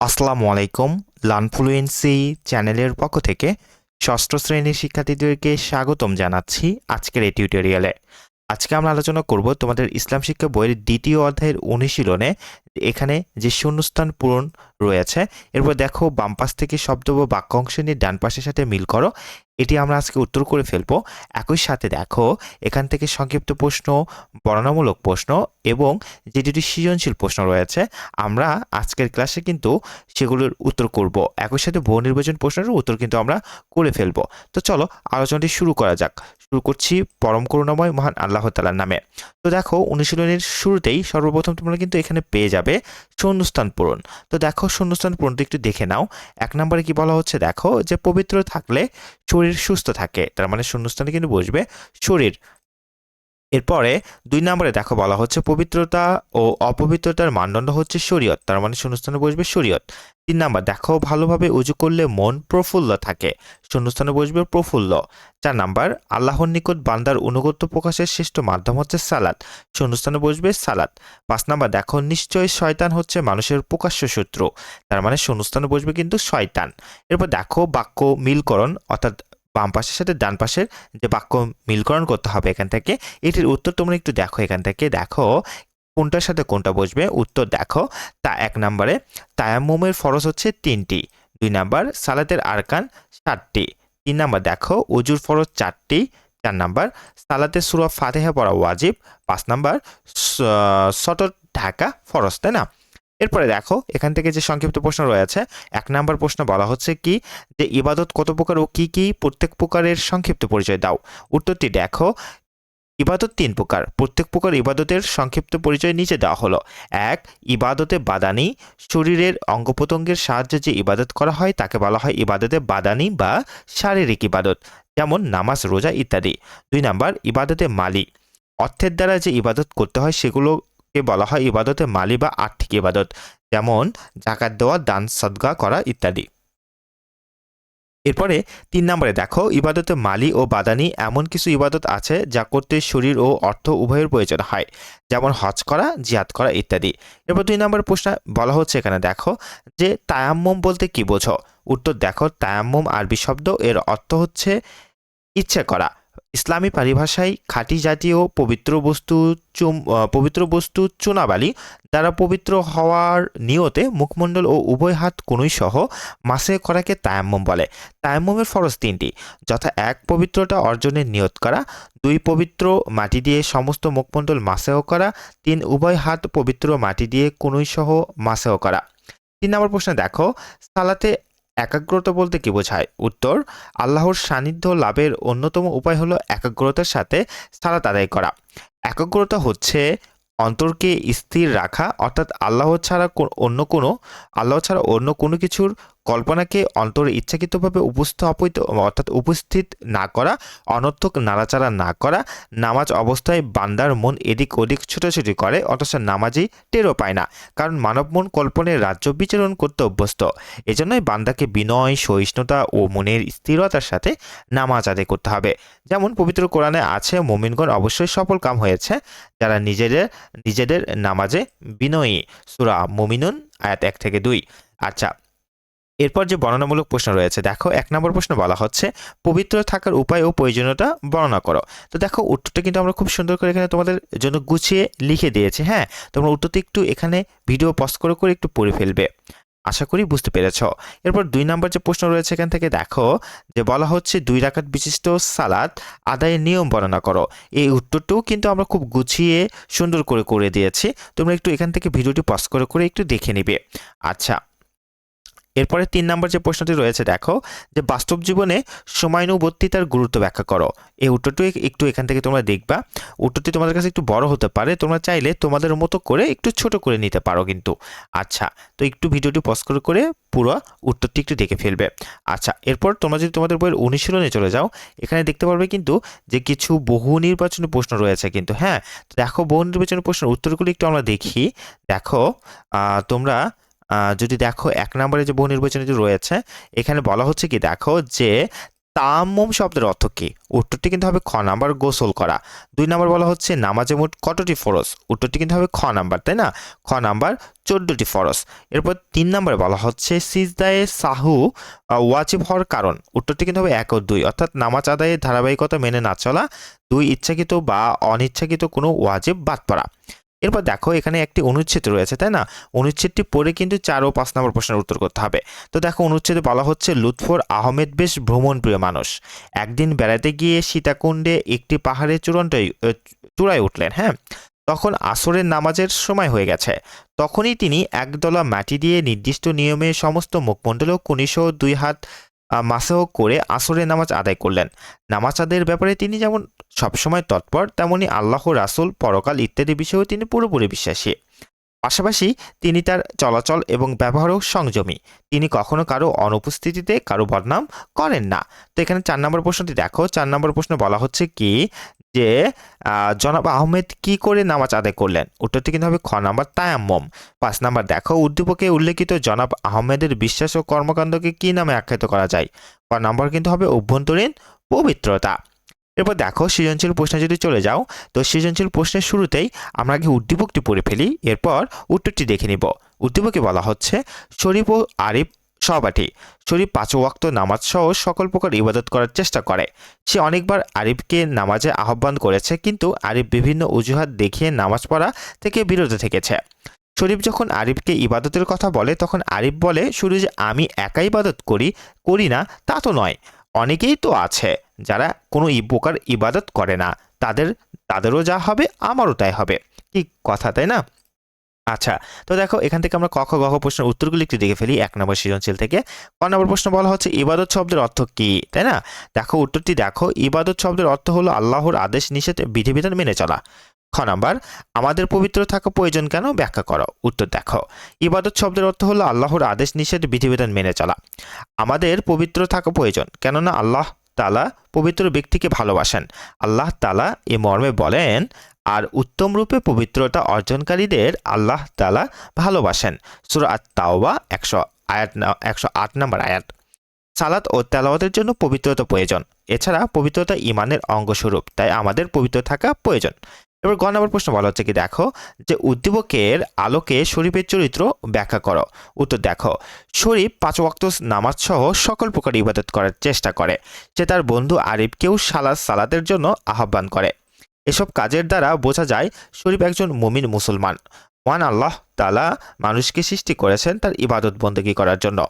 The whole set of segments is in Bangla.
আসসালামু আলাইকুম লানফ্লুয়েন্সি চ্যানেলের পক্ষ থেকে ষষ্ঠ শ্রেণির শিক্ষার্থীদেরকে স্বাগতম জানাচ্ছি আজকের এই টিউটোরিয়ালে। আজকে আমরা আলোচনা করব তোমাদের ইসলাম শিক্ষা বইয়ের দ্বিতীয় অধ্যায়ের অনুশীলনে এখানে যে শূন্যস্থান পূরণ রয়েছে, এরপর দেখো বাম পাশ থেকে শব্দ বা বাক্যাংশ নিয়ে ডান পাশের সাথে মিল করো, এটি আমরা আজকে উত্তর করে ফেলব। একই সাথে দেখো এখান থেকে সংক্ষিপ্ত প্রশ্ন, বর্ণনামূলক প্রশ্ন এবং যে দুটি সৃজনশীল প্রশ্ন রয়েছে, আমরা আজকের ক্লাসে কিন্তু সেগুলোর উত্তর করব। একই সাথে বহু নির্বাচন প্রশ্নের উত্তর কিন্তু আমরা করে ফেলব। তো চলো আলোচনাটি শুরু করা যাক। শুরু করছি পরম করুণাময় মহান আল্লাহ তালার নামে। তো দেখো, অনুশীলনের শুরুতেই সর্বপ্রথম তোমরা কিন্তু এখানে পেয়ে যাবে শূন্যস্থান পূরণ। তো দেখো, শূন্যস্থান পূরণটা একটু দেখে নাও। এক নম্বরে কি বলা হচ্ছে, দেখো যে পবিত্র থাকলে শরীর সুস্থ থাকে। তার মানে শূন্যস্থানে কিন্তু বসবে শরীর। এরপরে দুই নম্বরে দেখো বলা হচ্ছে পবিত্রতা ও অপবিত্রতার মানদণ্ড হচ্ছে শরীয়ত, তার মানে শূন্যস্থানে বসবে শরীয়ত। তিন নাম্বার, দেখো ভালোভাবে উজু করলে মন প্রফুল্ল থাকে, শূন্যস্থানে বসবে প্রফুল্ল। চার নাম্বার, আল্লাহর নিকট বান্দার অনুগত্য প্রকাশের শ্রেষ্ঠ মাধ্যম হচ্ছে সালাদ শূন্যস্থানে বসবে সালাদ পাঁচ নাম্বার, দেখো নিশ্চয় শয়তান হচ্ছে মানুষের প্রকাশ্য শত্রু, তার মানে শূন্যস্থানে বসবে কিন্তু শয়তান। এরপর দেখো বাক্য মিলকরণ, অর্থাৎ বাম পাশের সাথে ডান পাশের যে বাক্য মিলকরণ করতে হবে এখান থেকে, এটির উত্তর তোমরা একটু দেখো এখান থেকে। দেখো, কোনটার সাথে কোনটা বসবে? উত্তর দেখো, তা এক নম্বরে, তায়াম্মুমের ফরজ হচ্ছে তিনটি। দুই নাম্বার, সালাতের আরকান সাতটি। তিন নাম্বার, দেখো অজুর ফরজ চারটি। চার নাম্বার, সালাতের সুরা ফাতেহা পড়া ওয়াজিব। পাঁচ নাম্বার সটর ঢাকা ফরজ, তাই না? এরপরে দেখো, এখান থেকে যে সংক্ষিপ্ত প্রশ্ন রয়েছে, এক নাম্বার প্রশ্ন বলা হচ্ছে কি, যে ইবাদত কত প্রকার ও কি কি প্রত্যেক প্রকারের সংক্ষিপ্ত পরিচয় দাও? উত্তরটি দেখো, ইবাদত তিন প্রকার। প্রত্যেক প্রকার ইবাদতের সংক্ষিপ্ত পরিচয় নিচে দেওয়া হলো। এক, ইবাদতে বাদানি, শরীরের অঙ্গ প্রত্যঙ্গের সাহায্যে যে ইবাদত করা হয়, তাকে বলা হয় ইবাদতে বাদানি বা শারীরিক ইবাদত, যেমন নামাজ, রোজা ইত্যাদি। দুই নাম্বার, ইবাদতে মালি অর্থের দ্বারা যে ইবাদত করতে হয় সেগুলোকে বলা হয় ইবাদতে মালি বা আর্থিক ইবাদত, যেমন জাকাত দেওয়া, দান, সদগা করা ইত্যাদি। এরপরে তিন নম্বরে দেখো, ইবাদতে মালি ও বাদানি এমন কিছু ইবাদত আছে যা করতে শরীর ও অর্থ উভয়ের প্রয়োজন হয়, যেমন হজ করা জিয়াদ করা ইত্যাদি। এরপর দুই নম্বর প্রশ্ন বলা হচ্ছে এখানে দেখো যে তায়াম্মম বলতে কি বোঝো? উত্তর দেখো, তায়াম্মম আরবি শব্দ, এর অর্থ হচ্ছে ইচ্ছে করা। ইসলামী পরিভাষায় খাঁটি জাতীয় পবিত্র বস্তু চুম পবিত্র বস্তু চুনাবালি দ্বারা পবিত্র হওয়ার নিয়তে মুখমণ্ডল ও উভয় হাত কোনোই সহ মাসে করাকে তায়াম্মম বলে। তায়াম্মমের ফরজ তিনটি। যথা এক, পবিত্রতা অর্জনের নিয়ত করা। দুই, পবিত্র মাটি দিয়ে সমস্ত মুখমণ্ডল মাসেও করা। তিন, উভয় হাত পবিত্র মাটি দিয়ে কোনোই সহ মাসেও করা। তিন নম্বর প্রশ্ন দেখো। সালাতে একাগ্রতা বলতে কি বোঝায়? উত্তর, আল্লাহর সান্নিধ্য লাভের অন্যতম উপায় হলো একাগ্রতার সাথে সালাত আদায় করা। একাগ্রতা হচ্ছে অন্তরকে স্থির রাখা, অর্থাৎ আল্লাহ ছাড়া অন্য কোনো, আল্লাহ ছাড়া অন্য কোনো কিছুর কল্পনাকে অন্তরে ইচ্ছাকৃতভাবে উপস্থাপিত অর্থাৎ উপস্থিত না করা, অনর্থক নাড়াচাড়া না করা, নামাজ অবস্থায় বান্দার মন এদিক ওদিক ছোটাছুটি করে, অথচ নামাজই টেরও পায় না, কারণ মানব মন কল্পনের রাজ্য বিচরণ করতে অভ্যস্ত। এজন্যই বান্দাকে বিনয়, সহিষ্ণুতা ও মনের স্থিরতার সাথে নামাজ আদায় করতে হবে। যেমন পবিত্র কোরআনে আছে, মোমিনগণ অবশ্যই সফল কাম হয়েছে, যারা নিজেদের নিজেদের নামাজে বিনয়ী। সুরা মোমিনুন, আয়াত এক থেকে দুই। আচ্ছা এরপর যে বর্ণনামূলক প্রশ্ন রয়েছে, দেখো এক নম্বর প্রশ্ন বলা হচ্ছে, পবিত্র থাকার উপায় ও প্রয়োজনীয়তা বর্ণনা করো। তো দেখো উত্তরটা কিন্তু আমরা খুব সুন্দর করে এখানে তোমাদের জন্য গুছিয়ে লিখে দিয়েছি হ্যাঁ? তোমরা উত্তরটা একটু এখানে ভিডিও পজ করে করে একটু পড়ে ফেলবে। আশা করি বুঝতে পেরেছ। এরপর দুই নম্বর যে প্রশ্ন রয়েছে এখান থেকে দেখো যে বলা হচ্ছে, দুই রাকাত বিশিষ্ট সালাদ আদায়ের নিয়ম বর্ণনা করো। এই উত্তরটাও কিন্তু আমরা খুব গুছিয়ে সুন্দর করে করে দিয়েছি। তোমরা একটু এখান থেকে ভিডিওটি পজ করে করে একটু দেখে নিবে। আচ্ছা এরপরে তিন নম্বর যে প্রশ্নটি রয়েছে, দেখো, যে বাস্তব জীবনে সময়ানুবর্তিতার গুরুত্ব ব্যাখ্যা করো। এই উত্তরটি একটু এখান থেকে তোমরা দেখবা। উত্তরটি তোমাদের কাছে একটু বড় হতে পারে, তোমরা চাইলে তোমাদের মতো করে একটু ছোট করে নিতে পারো কিন্তু। আচ্ছা তো একটু ভিডিওটি পজ করে করে পুরো উত্তরটি একটু দেখে ফেলবে। আচ্ছা এরপর তোমরা যদি তোমাদের বইয়ের অনুশীলনে চলে যাও, এখানে দেখতে পারবে কিন্তু যে কিছু বহু নির্বাচনী প্রশ্ন রয়েছে কিন্তু হ্যাঁ? দেখো, বহু নির্বাচনী প্রশ্নের উত্তরগুলি একটু আমরা দেখি। দেখো তোমরা যদি দেখো এক নম্বরে যে বহু নির্বাচনী রয়েছে, এখানে বলা হচ্ছে কি, দেখো যে তাম্মম শব্দের অর্থ কী? উত্তরটি কিন্তু হবে খ নাম্বার গোসল করা। দুই নাম্বার বলা হচ্ছে নামাজে মোট কতটি ফরস উত্তরটি কিন্তু হবে খ নাম্বার, তাই না? খ নাম্বার চোদ্দটি ফরস এরপর তিন নম্বরে বলা হচ্ছে সিজদায়ে সাহু ওয়াজিব হওয়ার কারণ। উত্তরটি কিন্তু হবে এক ও দুই। অর্থাৎ নামাজ আদায়ের ধারাবাহিকতা মেনে না চলা, দুই ইচ্ছাকৃত বা অনিচ্ছাকৃত কোনো ওয়াজিব বাদ পড়া। এরপর দেখো এখানে একটি অনুচ্ছেদ রয়েছে তাই না? অনুচ্ছেদটি পড়ে কিন্তু চার ও পাঁচ নম্বর প্রশ্নের উত্তর করতে হবে। তো দেখো অনুচ্ছেদে বলা হচ্ছে লুৎফর আহমেদ বেশ ভ্রমণপ্রিয় মানুষ। একদিন বেড়াতে গিয়ে সীতাকুণ্ডে একটি পাহাড়ের চূড়ান্টায় আহ, চূড়ায় উঠলেন হ্যাঁ? তখন আসরের নামাজের সময় হয়ে গেছে। তখনই তিনি একদলা মাটি দিয়ে নির্দিষ্ট নিয়মে সমস্ত মুখমণ্ডল ও দুই হাত মাসেহ করে আসরের নামাজ আদায় করলেন। নামাজ আদায়ের ব্যাপারে তিনি যেমন সবসময় তৎপর, তেমনি আল্লাহ রাসুল, পরকাল ইত্যাদি বিষয়েও তিনি পুরোপুরি বিশ্বাসী। পাশাপাশি তিনি তার চলাচল এবং ব্যবহারও সংযমী। তিনি কখনো কারও অনুপস্থিতিতে কারও বদনাম করেন না। তো এখানে চার নম্বর প্রশ্নটি দেখো। চার নম্বর প্রশ্ন বলা হচ্ছে কি যে জনাব আহমেদ কি করে নামাজ আদায় করলেন? উত্তরটি কিন্তু হবে খ নাম্বার তায়াম্মম। পাঁচ নাম্বার দেখো। উদ্দীপকে উল্লেখিত জনাব আহমেদের বিশ্বাস ও কর্মকাণ্ডকে কি নামে আখ্যায়িত করা যায়? ক নাম্বার কিন্তু হবে অভ্যন্তরীণ পবিত্রতা। এরপর দেখো সৃজনশীল প্রশ্নে যদি চলে যাও, তো সৃজনশীল প্রশ্নের শুরুতেই আমরা আগে উদ্দীপকটি পড়ে ফেলি, এরপর উত্তরটি দেখে নিব। উদ্দীপকে বলা হচ্ছে, শরীফ ও আরিফ সহপাঠী। শরীফ পাঁচ ওয়াক্ত নামাজ সহ সকল প্রকার ইবাদত করার চেষ্টা করে। সে অনেকবার আরিফকে নামাজে আহ্বান করেছে, কিন্তু আরিফ বিভিন্ন অজুহাত দেখিয়ে নামাজ পড়া থেকে বিরত থেকেছে। শরীফ যখন আরিফকে ইবাদতের কথা বলে, তখন আরিফ বলে, শুধু যে আমি একা ইবাদত করি করি না, তা তো নয়। অনেকেই তো আছে যারা কোনো প্রকার ইবাদত করে না। তাদের, তাদেরও যা হবে, আমারও তাই হবে। কি কথা, তাই না? আচ্ছা তো দেখো, এখান থেকে আমরা কখ গখ প্রশ্নের উত্তরগুলি একটু দেখে ফেলি। এক নম্বর সৃজনশীল থেকে। ক নম্বর প্রশ্ন বলা হচ্ছে, ইবাদত শব্দের অর্থ কি? তাই না? দেখো, উত্তরটি দেখো, ইবাদত শব্দের অর্থ হলো আল্লাহর আদেশ, নিষেধ, বিধিবিধান মেনে চলা। খ নাম্বার, আমাদের পবিত্র থাকা প্রয়োজন কেন? ব্যাখ্যা করো। উত্তর দেখো, ইবাদত শব্দের অর্থ হলো আল্লাহর আদেশ, নিষেধ, বিধিবিধান মেনে চলা। আমাদের পবিত্র থাকা প্রয়োজন, কেননা আল্লাহ তালা পবিত্র ব্যক্তিকে ভালোবাসেন। আল্লাহ তালা এ মর্মে বলেন, আর উত্তম রূপে পবিত্রতা অর্জনকারীদের আল্লাহ তালা ভালোবাসেন। সুরা আত তাওবা একশো আয়াত একশো আট নম্বর আয়াত। সালাত ও তেলাওয়াতের জন্য পবিত্রতা প্রয়োজন। এছাড়া পবিত্রতা ইমানের অঙ্গস্বরূপ, তাই আমাদের পবিত্র থাকা প্রয়োজন। এবার গ নম্বর প্রশ্ন বলা হচ্ছে কি, দেখো যে উদ্দীপকের আলোকে শরীফের চরিত্র ব্যাখ্যা করো। উত্তর দেখো, শরীফ পাঁচ ওয়াক্ত নামাজ সহ সকল প্রকার ইবাদত করার চেষ্টা করে। সে তার বন্ধু আরিফকেও সালাদ সালাতের জন্য আহ্বান করে। এসব কাজের দ্বারা বোঝা যায় শরীফ একজন মমিন মুসলমান। ওয়ান আল্লাহ তালা মানুষকে সৃষ্টি করেছেন তার ইবাদত বন্দী করার জন্য।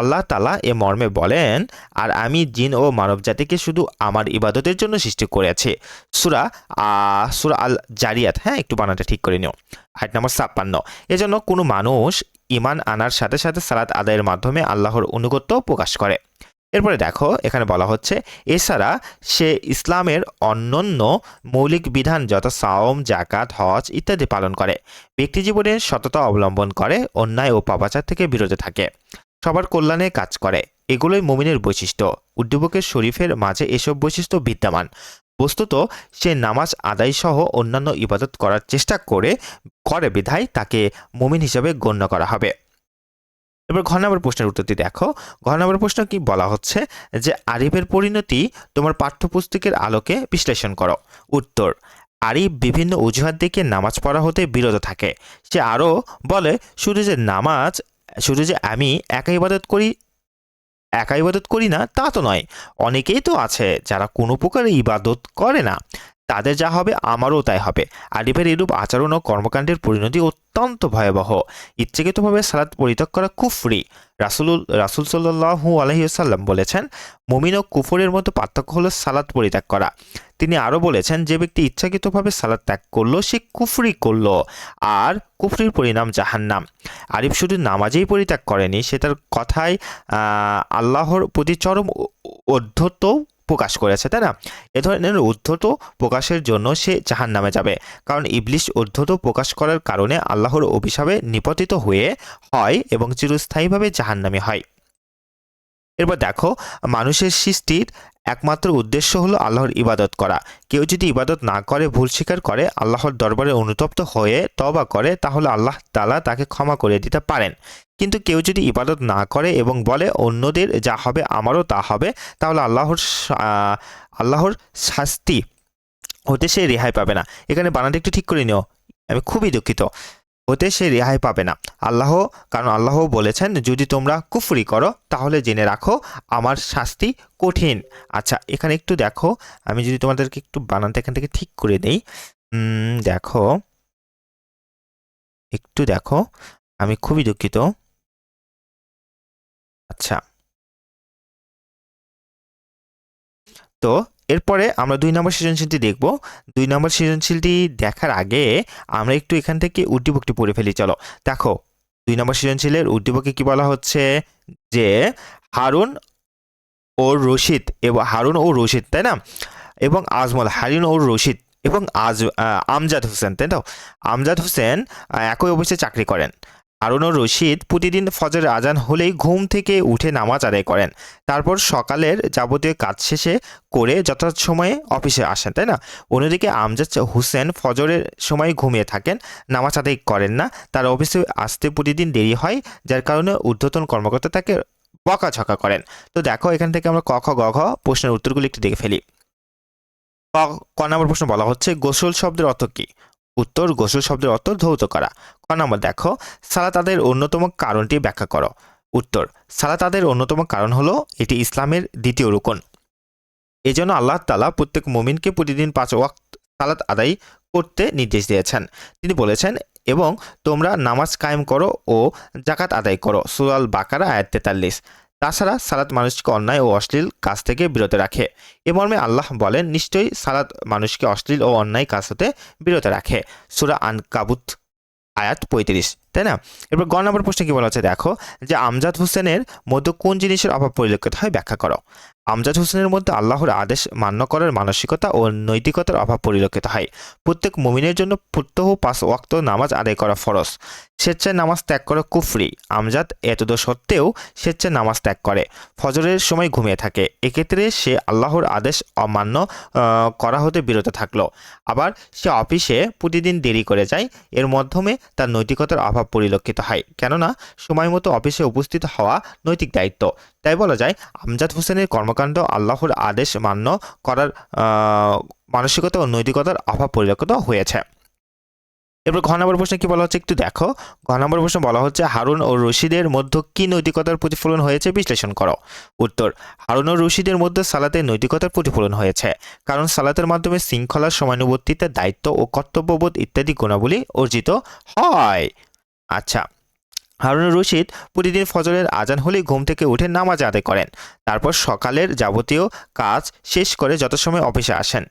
আল্লাহ তালা এ মর্মে বলেন, আর আমি জিন ও মানব জাতিকে শুধু আমার ইবাদতের জন্য সৃষ্টি করেছি। সুরা সুরা আল জারিয়াত হ্যাঁ একটু বানানটা ঠিক করে নিও। আট নম্বর ছাপ্পান্ন। এজন্য কোনো মানুষ ইমান আনার সাথে সাথে সালাত আদায়ের মাধ্যমে আল্লাহর অনুগত্য প্রকাশ করে। এরপরে দেখো, এখানে বলা হচ্ছে, এছাড়া সে ইসলামের অন্যান্য মৌলিক বিধান যথা সাওম জাকাত হজ ইত্যাদি পালন করে। ব্যক্তি জীবনে সততা অবলম্বন করে, অন্যায় ও পাপাচার থেকে বিরত থাকে। সবার কল্যাণে কাজ করে। এগুলোই মুমিনের বৈশিষ্ট্য। উদ্দীপকের শরীফের মাঝে এসব বৈশিষ্ট্য বিদ্যমান। বস্তুত সে নামাজ আদায় সহ অন্যান্য ইবাদত করার চেষ্টা করে করে বিধায় তাকে মুমিন হিসেবে গণ্য করা হবে। এবার ঘ নম্বর প্রশ্নের উত্তরটি দেখো। ঘ নম্বর প্রশ্ন কি? বলা হচ্ছে যে আরিফের পরিণতি তোমার পাঠ্যপুস্তকের আলোকে বিশ্লেষণ করো। উত্তর, আরিফ বিভিন্ন অজুহাত দেখিয়ে নামাজ পড়া হতে বিরত থাকে। সে আরও বলে, শুধু যে নামাজ, শুধু যে আমি একা ইবাদত করি, একা ইবাদত করি না, তা তো নয়। অনেকেই তো আছে যারা কোনো প্রকার ইবাদত করে না। তাদের যা হবে, আমারও তাই হবে। আরিফের এরূপ আচরণ ও কর্মকাণ্ডের পরিণতি অত্যন্ত ভয়াবহ। ইচ্ছাকৃতভাবে সালাদ পরিত্যাগ করা কুফরি। রাসুল রাসুল সাল্লাহু আলহিউসাল্লাম বলেছেন, মুমিন ও কুফরের মতো পার্থক্য হলো সালাদ পরিত্যাগ করা। তিনি আরও বলেছেন, যে ব্যক্তি ইচ্ছাকৃতভাবে সালাদ ত্যাগ করল, সে কুফরি করল, আর কুফরির পরিণাম জাহান্নাম। আরিফ শুধু নামাজেই পরিত্যাগ করেনি, সে তার কথায় আল্লাহর প্রতি চরম অধ্যত প্রকাশ করেছে, তাই না? এ ধরনের উদ্ধত প্রকাশের জন্য সে জাহান নামে যাবে। কারণ ইবলিশ উদ্ধত প্রকাশ করার কারণে আল্লাহর অভিশাপে নিপতিত হয়ে হয় এবং চিরস্থায়ীভাবে জাহান্নামী হয়। এরপর দেখো, মানুষের সৃষ্টির একমাত্র উদ্দেশ্য হলো আল্লাহর ইবাদত করা। কেউ যদি ইবাদত না করে, ভুল স্বীকার করে, আল্লাহর দরবারে অনুতপ্ত হয়ে তবা করে, তাহলে আল্লাহ তালা তাকে ক্ষমা করে দিতে পারেন। কিন্তু কেউ যদি ইবাদত না করে এবং বলে অন্যদের যা হবে আমারও তা হবে, তাহলে আল্লাহর আল্লাহর শাস্তি হতে সে রেহাই পাবে না। এখানে বানানটা একটু ঠিক করে নিও। আমি খুবই দুঃখিত। হতে সে রেহাই পাবে না। আল্লাহ, কারণ আল্লাহ বলেছেন, যদি তোমরা কুফরি করো, তাহলে জেনে রাখো, আমার শাস্তি কঠিন। আচ্ছা এখানে একটু দেখো, আমি যদি তোমাদেরকে একটু বানানটা এখান থেকে ঠিক করে দেই। দেখো। একটু দেখো, আমি খুবই দুঃখিত। আচ্ছা। তো এরপরে আমরা দুই নম্বর সৃজনশীলটি দেখব। দুই নম্বর সৃজনশীলটি দেখার আগে আমরা একটু এখান থেকে উদ্দীপকটি পড়ে ফেলি, চলো। দেখো, দুই নম্বর সৃজনশীলের উদ্দীপকে কি বলা হচ্ছে? যে হারুন ও রশিদ এবং হারুন ও রশিদ, তাই না? এবং আজমল, হারুন ও রশিদ এবং আজ আমজাদ হোসেন, তাই তো? আমজাদ হোসেন একই অফিসে চাকরি করেন। হারুন ও রশিদ প্রতিদিন ফজরের আজান হলেই ঘুম থেকে উঠে নামাজ আদায় করেন। তারপর সকালের যাবতীয় কাজ শেষে করে যথাযথ সময়ে অফিসে আসেন, তাই না? অন্যদিকে আমজাদ হোসেন ফজরের সময় ঘুমিয়ে থাকেন, নামাজ আদায় করেন না। তার অফিসে আসতে প্রতিদিন দেরি হয়, যার কারণে ঊর্ধ্বতন কর্মকর্তা তাকে বকাঝকা করেন। তো দেখো, এখান থেকে আমরা ক, খ, গ, ঘ প্রশ্নের উত্তরগুলো একটু দেখে ফেলি। ক নম্বর প্রশ্ন বলা হচ্ছে, গোসল শব্দের অর্থ কি? উত্তর গোসল শব্দের অর্থ ধৌত করা। ক নম্বর দেখো সালাত আদায়ের অন্যতম কারণটি ব্যাখ্যা করো। উত্তর সালাত আদায়ের অন্যতম কারণ হলো এটি ইসলামের দ্বিতীয় রুকন। এজন্য আল্লাহ তালা প্রত্যেক মুমিনকে প্রতিদিন পাঁচ ওয়াক্ত সালাত আদায় করতে নির্দেশ দিয়েছেন। তিনি বলেছেন, এবং তোমরা নামাজ কায়েম করো ও জাকাত আদায় করো। সুরাল বাকারা আয়াত তেতাল্লিশ। তাছাড়া সালাত মানুষকে অন্যায় ও অশ্লীল কাজ থেকে বিরত রাখে। এ মর্মে আল্লাহ বলেন, নিশ্চয়ই সালাত মানুষকে অশ্লীল ও অন্যায় কাজ হতে বিরত রাখে। সুরা আন কাবুত আয়াত পঁয়ত্রিশ, তাই না? এরপর গ নম্বর প্রশ্নে কী বলা হচ্ছে? দেখো যে আমজাদ হোসেনের মধ্যে কোন জিনিসের অভাব পরিলক্ষিত হয়? ব্যাখ্যা করো। আমজাদ হোসেনের মধ্যে আল্লাহর আদেশ মান্য করার মানসিকতা ও নৈতিকতার অভাব পরিলক্ষিত হয়। প্রত্যেক মুমিনের জন্য প্রত্যহ পাঁচ ওয়াক্ত নামাজ আদায় করা ফরজ। স্বেচ্ছায় নামাজ ত্যাগ করা কুফরি। আমজাদ এতদ সত্ত্বেও স্বেচ্ছায় নামাজ ত্যাগ করে। ফজরের সময় ঘুমিয়ে থাকে। এক্ষেত্রে সে আল্লাহর আদেশ অমান্য করা হতে বিরত থাকল। আবার সে অফিসে প্রতিদিন দেরি করে যায়। এর মাধ্যমে তার নৈতিকতার অভাব পরিলক্ষিত হয়। কেননা, সময় মতো অফিসে উপস্থিত হওয়া নৈতিক দায়িত্ব। তাই বলা যায়, আমজাদ হোসেনের কর্মকাণ্ড আল্লাহর আদেশ মান্য করার মানসিকতা ও নৈতিকতার অভাব পরিলক্ষিত হয়েছে। এরপর ঘ নম্বর প্রশ্নে কি বলা হচ্ছে একটু দেখো। ঘ নম্বর প্রশ্ন বলা হচ্ছে, হারুন ও রশিদের মধ্যে কি নৈতিকতার প্রতিফলন হয়েছে? বিশ্লেষণ করো। উত্তর, হারুন ও রশিদের মধ্যে সালাতের নৈতিকতার প্রতিফলন হয়েছে, কারণ সালাতের মাধ্যমে শৃঙ্খলা সময়ানুবর্তিতা দায়িত্ব ও কর্তব্যবোধ ইত্যাদি গুণাবলী অর্জিত হয়। আচ্ছা হারুন রশিদ প্রতিদিন ফজরের আজান হলেই ঘুম থেকে উঠে নামাজ আদায় করেন। তারপর সকালের যাবতীয় কাজ শেষ করে যত সময় অফিসে আসেন।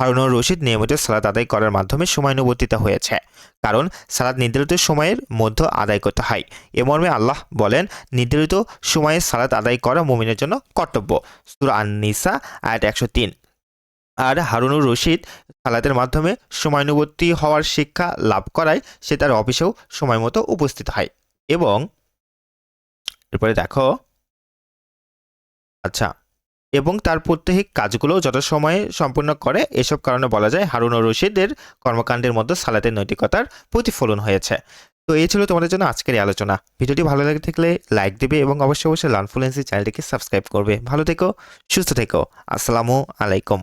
হারুন রশিদ নিয়মিত সালাদ আদায় করার মাধ্যমে সময়ানুবর্তিতা হয়েছে। কারণ সালাদ নির্ধারিত সময়ের মধ্যে আদায় করতে হয়। এ মর্মে আল্লাহ বলেন, নির্ধারিত সময়ে সালাদ আদায় করা মুমিনের জন্য কর্তব্য। সুরা আন-নিসা, আয়াত একশো তিন। আর হারুনুর রশিদ সালাতের মাধ্যমে সময়ানুবর্তী হওয়ার শিক্ষা লাভ করায় সে তার অফিসেও সময় মতো উপস্থিত হয়। এবং এরপরে দেখো আচ্ছা এবং তার প্রত্যেক কাজগুলো যত যথাসময়ে সম্পূর্ণ করে। এসব কারণে বলা যায় হারুন ও রশিদের কর্মকাণ্ডের মধ্যে সালাতের নৈতিকতার প্রতিফলন হয়েছে। তো এই ছিল তোমাদের জন্য আজকের আলোচনা। ভিডিওটি ভালো লাগে থাকলে লাইক দেবে এবং অবশ্যই অবশ্যই লার্নফুলেন্সি চ্যানেলটিকে সাবস্ক্রাইব করবে। ভালো থেকো, সুস্থ থেকো। আসসালামু আলাইকুম।